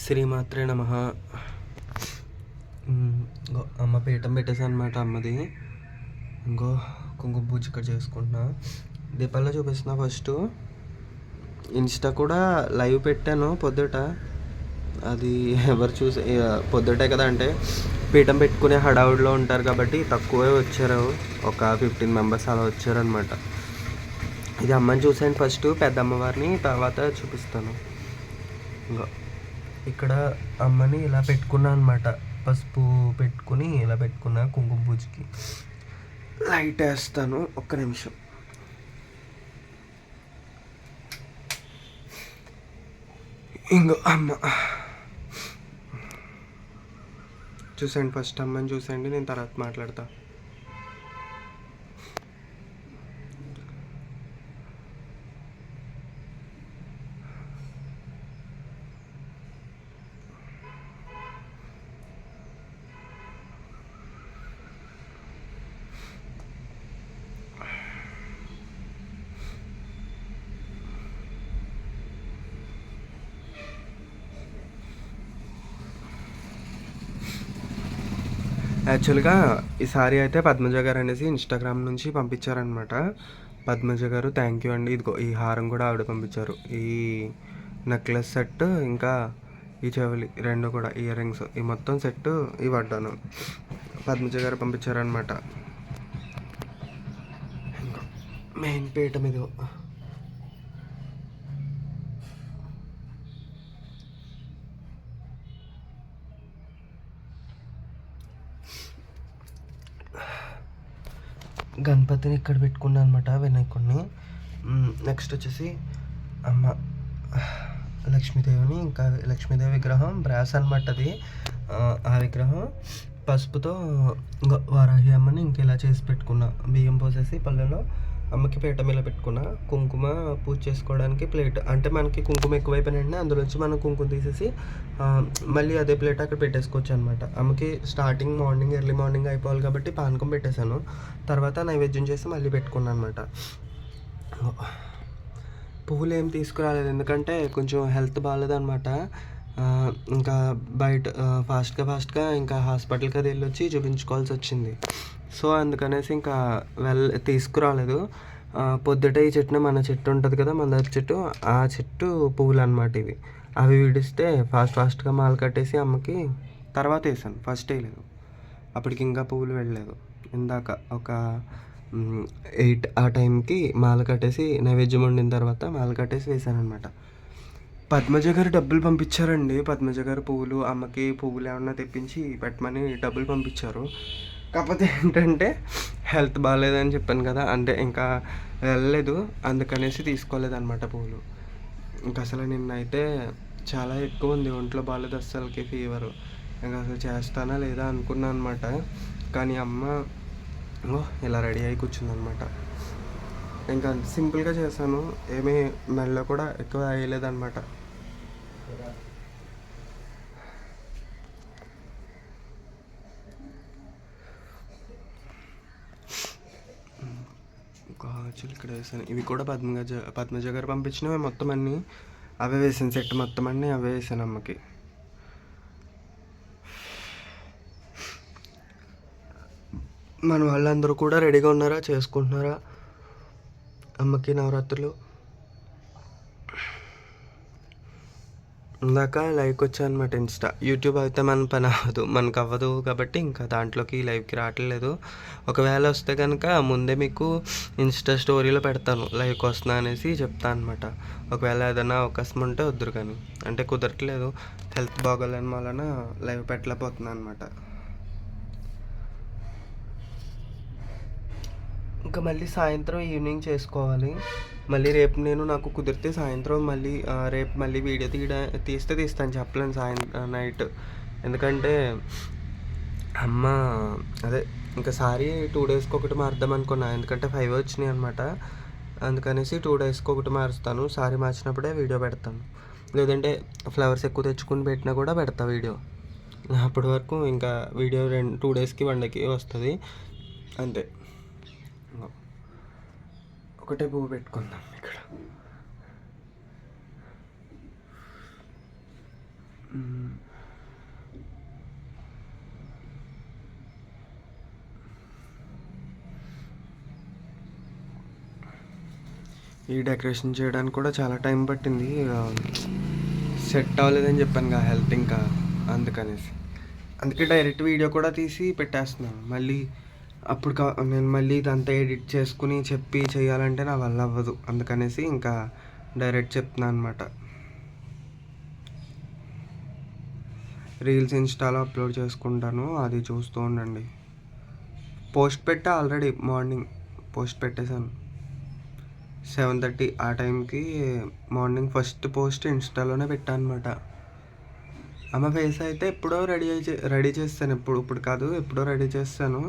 శ్రీమాత్రే నమ. అమ్మ పీఠం పెట్టేసా అనమాట అమ్మది. ఇంకో కుంకుమ పూజ ఇక్కడ చేసుకుంటున్నా. దీపాల్లో చూపిస్తున్నా ఫస్ట్ ఇన్స్టా కూడా లైవ్ పెట్టాను పొద్దుట. అది ఎవరు చూసి పొద్దుటే కదా అంటే పీఠం పెట్టుకునే హడావుడిలో ఉంటారు కాబట్టి తక్కువే వచ్చారు. ఒక ఫిఫ్టీన్ మెంబర్స్ అలా వచ్చారనమాట. ఇది అమ్మని చూసాను ఫస్ట్ పెద్ద అమ్మవారిని తర్వాత చూపిస్తాను. ఇంకా. ఇక్కడ అమ్మని ఇలా పెట్టుకున్నా అనమాట పసుపు పెట్టుకుని ఇలా పెట్టుకున్నా కుంకుమ పూజకి. లైట్ వేస్తాను. ఒక్క నిమిషం. ఇంకో అమ్మ. చూసండి ఫస్ట్ అమ్మని చూసండి నేను తర్వాత మాట్లాడతా. యాక్చువల్గా ఈ సారీ అయితే పద్మజ గారు అనేసి ఇన్స్టాగ్రామ్ నుంచి పంపించారనమాట పద్మజ గారు థ్యాంక్ యూ అండి. ఇదిగో ఈ హారం కూడా ఆవిడ పంపించారు. ఈ నెక్లెస్ సెట్ ఇంకా ఈ చెవులి రెండు కూడా ఇయర్ రింగ్స్ ఈ మొత్తం సెట్ ఇవి పడ్డాను పద్మజ గారు పంపించారనమాట మెయిన్ పీఠం ఇదిగో. గణపతిని ఇక్కడ పెట్టుకున్నాను అనమాట వినాయకుడిని నెక్స్ట్ వచ్చేసి అమ్మ లక్ష్మీదేవిని ఇంకా లక్ష్మీదేవి విగ్రహం బ్రాస్ అనమాట అది. ఆ, విగ్రహం పసుపుతో వారాహి అమ్మని ఇంకా ఇలా చేసి పెట్టుకున్నా. బియ్యం పోసేసి పళ్ళెలో అమ్మకి పీట మీద పెట్టుకున్న కుంకుమ పూజ చేసుకోవడానికి ప్లేట్. అంటే మనకి కుంకుమ ఎక్కువైపోయినండి అందులోంచి మనం కుంకుమ తీసేసి మళ్ళీ అదే ప్లేట్ అక్కడ పెట్టేసుకోవచ్చు అనమాట అమ్మకి స్టార్టింగ్ మార్నింగ్ ఎర్లీ మార్నింగ్ అయిపోవాలి కాబట్టి పానకం పెట్టేశాను. తర్వాత నైవేద్యం చేసి మళ్ళీ పెట్టుకున్నాను అనమాట పువ్వులు ఏం తీసుకురాలేదు. ఎందుకంటే కొంచెం హెల్త్ బాగాలేదనమాట ఇంకా బయట ఫాస్ట్గా ఫాస్ట్గా ఇంకా హాస్పిటల్కి అది వెళ్ళొచ్చి చూపించుకోవాల్సి వచ్చింది. సో అందుకనేసి ఇంకా వెల్ తీసుకురాలేదు. పొద్దుట ఈ చెట్టున మన చెట్టు ఉంటుంది కదా మన చెట్టు ఆ చెట్టు పువ్వులు అనమాట ఇవి. అవి విడిస్తే ఫాస్ట్ ఫాస్ట్గా మాల కట్టేసి అమ్మకి తర్వాత వేసాను ఫస్ట్ వేయలేదు అప్పటికి ఇంకా పువ్వులు వెళ్ళలేదు. ఇందాక ఒక ఎయిట్ ఆ టైంకి మాల కట్టేసి నైవేద్యం వండిన తర్వాత మాల కట్టేసి వేసాను అనమాట పద్మజ గారు డబ్బులు పంపించారండి. పద్మజ గారు పువ్వులు అమ్మకి పువ్వులు ఏమన్నా తెప్పించి పెట్టమని డబ్బులు పంపించారు. కాకపోతే ఏంటంటే హెల్త్ బాగాలేదని చెప్పాను కదా అంటే ఇంకా వెళ్ళలేదు. అందుకనేసి తీసుకోలేదు అనమాట పూలు. ఇంకా అసలు నిన్నైతే చాలా ఎక్కువ ఉంది ఒంట్లో బాగాలేదు అస్సలకి ఫీవర్ ఇంకా అసలు చేస్తానా లేదా అనుకున్నా అనమాట కానీ అమ్మ ఇలా రెడీ అయి కూర్చుందనమాట ఇంకా సింపుల్గా చేశాను ఏమీ మెల్ల కూడా ఎక్కువ వేయలేదన్నమాట. గాజులు ఇక్కడ వేసాను. ఇవి కూడా పద్మజ పద్మజ గారు పంపించినవి మొత్తం అన్నీ. అవే వేసాను సెట్ మొత్తం అన్నీ అవే వేసాను అమ్మకి. మన వాళ్ళందరూ కూడా రెడీగా ఉన్నారా? చేసుకుంటున్నారా? అమ్మకి నవరాత్రులు. ఇందాక లైక్ వచ్చా అనమాట ఇన్స్టా. యూట్యూబ్ అయితే మన పని అవ్వదు మనకు అవ్వదు కాబట్టి ఇంకా దాంట్లోకి లైవ్కి రావట్లేదు. ఒకవేళ వస్తే కనుక ముందే మీకు ఇన్స్టా స్టోరీలో పెడతాను లైవ్కి వస్తున్నా అనేసి చెప్తాను అనమాట ఒకవేళ ఏదైనా అవకాశం ఉంటే వద్దురు కానీ. అంటే కుదరట్లేదు హెల్త్ బాగోలేని వలన లైవ్ పెట్టలేకపోతున్నాను అనమాట ఇంకా మళ్ళీ సాయంత్రం ఈవినింగ్ చేసుకోవాలి. మళ్ళీ రేపు నేను నాకు కుదిరితే సాయంత్రం మళ్ళీ రేపు మళ్ళీ వీడియో తీయడా తీస్తే తీస్తాను చెప్పలేను సాయంత్రం నైట్. ఎందుకంటే అమ్మ అదే ఇంకా సారీ టూ డేస్కి ఒకటి మారుద్దాం అనుకున్నా. ఎందుకంటే ఫైవ్ వచ్చినాయి అనమాట అందుకనేసి టూ డేస్కి ఒకటి మారుస్తాను. సారీ మార్చినప్పుడే వీడియో పెడతాను. లేదంటే ఫ్లవర్స్ ఎక్కువ తెచ్చుకుని పెట్టినా కూడా పెడతా వీడియో. అప్పటి వరకు ఇంకా వీడియో రెండు టూ డేస్కి వన్ డేకి వస్తుంది. అంతే. ఒకటే పువ్వు పెట్టుకుందాం ఇక్కడ. ఈ డెకరేషన్ చేయడానికి కూడా చాలా టైం పట్టింది. సెట్ అవ్వలేదని చెప్పాను కదా హెల్త్ ఇంకా అందుకనేసి. అందుకే డైరెక్ట్ వీడియో కూడా తీసి పెట్టేస్తున్నాను. మళ్ళీ అప్పుడు కా నేను మళ్ళీ ఇదంతా ఎడిట్ చేసుకుని చెప్పి చేయాలంటే నా వల్ల అవ్వదు. అందుకనేసి ఇంకా డైరెక్ట్ చెప్తున్నాను అనమాట రీల్స్ ఇన్స్టాలో అప్లోడ్ చేసుకుంటాను అది చూస్తూ ఉండండి. పోస్ట్ పెట్టా ఆల్రెడీ మార్నింగ్. పోస్ట్ పెట్టేశాను. సెవెన్ థర్టీ ఆ టైంకి మార్నింగ్ ఫస్ట్ పోస్ట్ ఇన్స్టాలోనే పెట్టాను అనమాట అమ్మ ఫేస్ అయితే ఎప్పుడో రెడీ రెడీ చేస్తాను. ఎప్పుడు ఇప్పుడు కాదు ఎప్పుడో రెడీ చేస్తాను.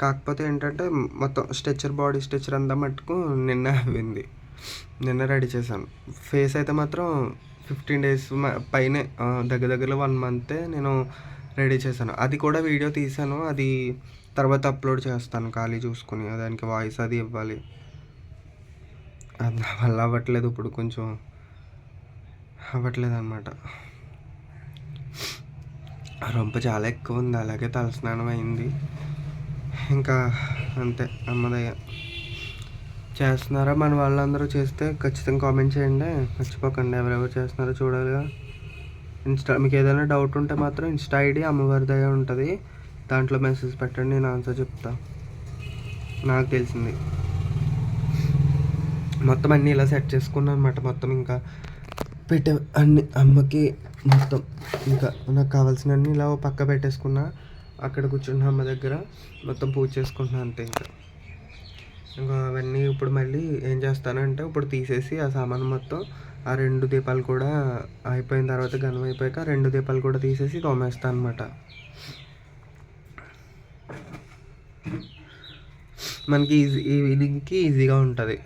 కాకపోతే ఏంటంటే మొత్తం స్ట్రెచ్చర్ బాడీ స్ట్రెచ్చర్ అంతా మట్టుకు నిన్న అయింది. నిన్న రెడీ చేశాను. ఫేస్ అయితే మాత్రం ఫిఫ్టీన్ డేస్ పైనే దగ్గర దగ్గరలో వన్ మంతే నేను రెడీ చేశాను. అది కూడా వీడియో తీశాను. అది తర్వాత అప్లోడ్ చేస్తాను ఖాళీ చూసుకుని. దానికి వాయిస్ అది ఇవ్వాలి. అది వల్ల అవ్వట్లేదు ఇప్పుడు కొంచెం అవ్వట్లేదు అనమాట రొంప చాలా ఎక్కువ ఉంది. అలాగే తలస్నానం అయింది. ఇంకా అంతే అమ్మదయ్య చేస్తున్నారా మన వాళ్ళందరూ చేస్తే ఖచ్చితంగా కామెంట్ చేయండి. మర్చిపోకండి ఎవరెవరు చేస్తున్నారో చూడాలిగా. ఇన్స్టా మీకు ఏదైనా డౌట్ ఉంటే మాత్రం ఇన్స్టా ఐడి అమ్మవారి దయ ఉంటుంది. దాంట్లో మెసేజ్ పెట్టండి నేను ఆన్సర్ చెప్తా. నాకు తెలిసింది. మొత్తం అన్నీ ఇలా సెట్ చేసుకున్నాను అనమాట మొత్తం ఇంకా పెట్టే అన్ని అమ్మకి మొత్తం ఇంకా నాకు కావాల్సినవన్నీ ఇలా పక్క పెట్టేసుకున్నా. అక్కడ కూర్చున్న అమ్మ దగ్గర. మొత్తం పూజ చేసుకుంటున్నాను అంతే ఇంకా. ఇంకా అవన్నీ ఇప్పుడు మళ్ళీ ఏం చేస్తానంటే ఇప్పుడు తీసేసి ఆ సామాన్ మొత్తం ఆ రెండు దీపాలు కూడా అయిపోయిన తర్వాత గనం అయిపోయాక రెండు దీపాలు కూడా తీసేసి తోమేస్తాను అనమాట మనకి ఈజీ ఈవినింగ్కి ఈజీగా ఉంటుంది.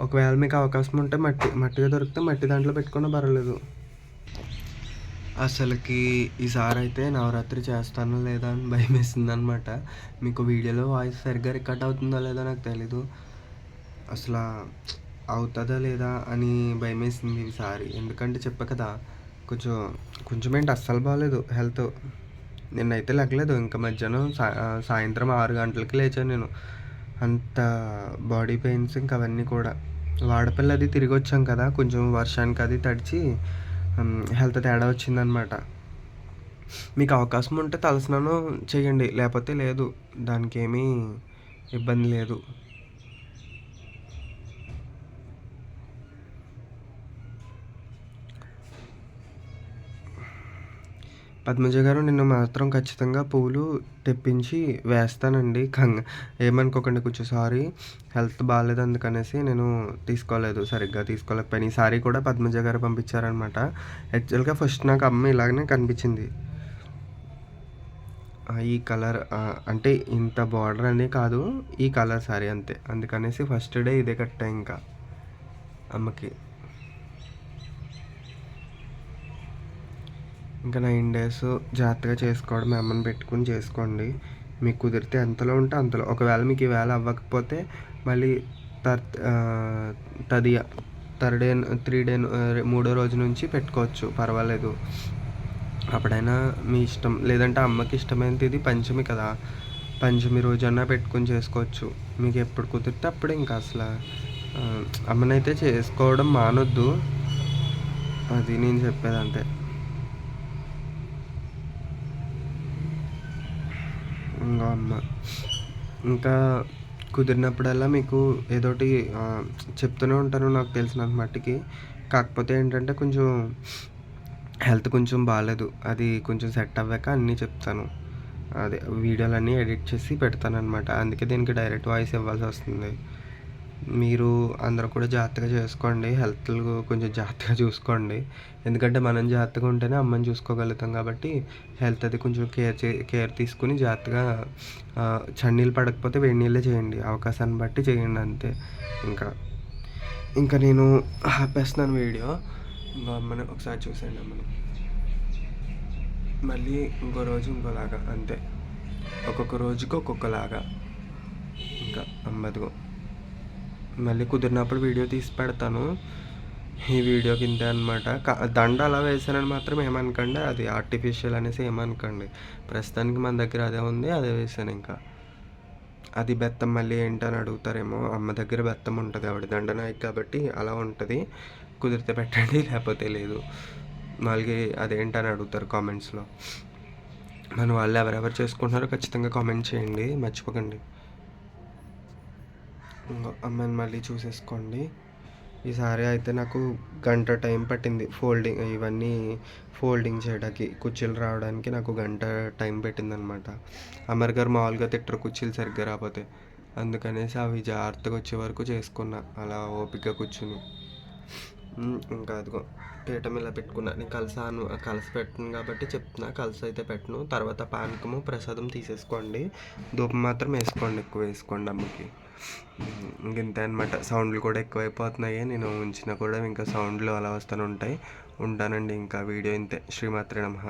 ఒకవేళ మీకు అవకాశం ఉంటే మట్టి మట్టిగా దొరికితే మట్టి దాంట్లో పెట్టుకున్నా పర్వాలేదు. అసలుకి ఈసారి అయితే నవరాత్రి చేస్తానో లేదా అని భయం వేసింది అనమాట మీకు వీడియోలో వాయిస్ సరిగ్గా రికార్డ్ అవుతుందో లేదో నాకు తెలీదు. అసలు అవుతుందా లేదా అని భయం వేసింది ఈసారి ఎందుకంటే చెప్పా కదా కొంచెం కొంచెం ఏంటి అస్సలు బాగాలేదు హెల్త్. నిన్నైతే లెక్కలేదు ఇంకా మధ్యాహ్నం సా- సాయంత్రం ఆరు గంటలకి లేచాను నేను. అంత బాడీ పెయిన్స్ ఇంకా అవన్నీ కూడా. వాడపల్లి అది తిరిగి వచ్చాం కదా కొంచెం వర్షానికి అది తడిచి హెల్త్ తేడా వచ్చిందనమాట. మీకు అవకాశం ఉంటే తలస్నానం చేయండి. లేకపోతే లేదు. దానికి ఏమీ ఇబ్బంది లేదు. పద్మజ గారు నిన్ను మాత్రం ఖచ్చితంగా పువ్వులు తెప్పించి వేస్తానండి. కంగ ఏమనుకోకండి కొంచెం సారీ. హెల్త్ బాగాలేదు అందుకనేసి నేను తీసుకోలేదు సరిగ్గా తీసుకోలేకపోయాను. ఈ సారీ కూడా పద్మజ గారు పంపించారనమాట. యాక్చువల్గా ఫస్ట్ నాకు అమ్మ ఇలాగనే కనిపించింది. ఈ కలర్ అంటే ఇంత బార్డర్ అని కాదు ఈ కలర్ సారీ అంతే. అందుకనేసి ఫస్ట్ డే ఇదే కట్టా ఇంకా అమ్మకి. ఇంకా నైన్ డేస్ జాగ్రత్తగా చేసుకోవడం మీ అమ్మని పెట్టుకుని చేసుకోండి. మీకు కుదిరితే ఎంతలో ఉంటే అంతలో. ఒకవేళ మీకు ఈవేళ అవ్వకపోతే మళ్ళీ తర్ తదియ థర్డ్ డే త్రీ డే మూడో రోజు నుంచి పెట్టుకోవచ్చు. పర్వాలేదు. అప్పుడైనా మీ ఇష్టం లేదంటే అమ్మకి ఇష్టమైనది ఇది పంచమి కదా. పంచమి రోజన్నా పెట్టుకుని చేసుకోవచ్చు. మీకు ఎప్పుడు కుదిరితే అప్పుడు ఇంకా అసలు అమ్మనైతే చేసుకోవడం మానొద్దు. అది నేను చెప్పేది అంతే ఇంకా అమ్మ. ఇంకా కుదిరినప్పుడల్లా మీకు ఏదోటి చెప్తూనే ఉంటాను నాకు తెలిసినంత మట్టికి. కాకపోతే ఏంటంటే కొంచెం హెల్త్ కొంచెం బాగాలేదు అది కొంచెం సెట్ అవ్వాక అన్నీ చెప్తాను. అదే వీడియోలన్నీ ఎడిట్ చేసి పెడతాను అనమాట అందుకే దీనికి డైరెక్ట్ వాయిస్ ఇవ్వాల్సి వస్తుంది. మీరు అందరూ కూడా జాగ్రత్తగా చేసుకోండి. హెల్త్ కొంచెం జాగ్రత్తగా చూసుకోండి. ఎందుకంటే మనం జాగ్రత్తగా ఉంటేనే అమ్మని చూసుకోగలుగుతాం కాబట్టి హెల్త్ అది కొంచెం కేర్ చే కేర్ తీసుకుని జాగ్రత్తగా చన్నీళ్ళు పడకపోతే వేడి నీళ్ళే చేయండి. అవకాశాన్ని బట్టి చేయండి అంతే. ఇంకా ఇంకా నేను ఆపేస్తున్నాను వీడియో. ఇంకా అమ్మని ఒకసారి చూసేయండి అమ్మని. మళ్ళీ ఇంకో రోజు ఇంకోలాగా అంతే. ఒక్కొక్క రోజుకి ఒక్కొక్కలాగా. ఇంకా అమ్మదిగో మళ్ళీ కుదిరినప్పుడు వీడియో తీసి పెడతాను. ఈ వీడియో కింద అనమాట దండ అలా వేసానని మాత్రం ఏమనకండి. అది ఆర్టిఫిషియల్ అనేసి ఏమనకండి. ప్రస్తుతానికి మన దగ్గర అదే ఉంది అదే వేసాను ఇంకా. అది బెత్తం మళ్ళీ ఏంటని అడుగుతారేమో. అమ్మ దగ్గర బెత్తం ఉంటుంది ఆవిడ దండనాయక్ కాబట్టి అలా ఉంటుంది. కుదిరితే పెట్టండి లేకపోతే లేదు. మళ్ళీ అదేంటని అడుగుతారు కామెంట్స్లో మన వాళ్ళు ఎవరెవరు చేసుకుంటున్నారో ఖచ్చితంగా కామెంట్ చేయండి. మర్చిపోకండి. అమ్మని అమ్మాయిని మళ్ళీ చూసేసుకోండి. ఈ సారీ అయితే నాకు గంట టైం పట్టింది ఫోల్డింగ్ ఇవన్నీ ఫోల్డింగ్ చేయడానికి కుర్చీలు రావడానికి నాకు గంట టైం పెట్టింది అనమాట అమర్ గారు మామూలుగా తిట్టరు కుర్చీలు సరిగ్గా రాకపోతే. అందుకనేసి అవి జాగ్రత్తగా వచ్చే వరకు చేసుకున్నా అలా ఓపిక కూర్చుని. ఇంకా అదిగో పీఠం ఇలా పెట్టుకున్నాను నేను కలసాను కలస పెట్టను కాబట్టి చెప్తున్నా. కలస అయితే పెట్టను. తర్వాత పానకము ప్రసాదం తీసేసుకోండి. ధూపం మాత్రం వేసుకోండి ఎక్కువ వేసుకోండి అమ్మకి. ఉమ్, ఇంతే అనమాట సౌండ్లు కూడా ఎక్కువైపోతున్నాయి. నేను ఉంచినా కూడా ఇంకా సౌండ్లు అలా వస్తూనే ఉంటాయి. ఉంటానండి ఇంకా వీడియో ఇంతే. శ్రీమాత్రి నమః.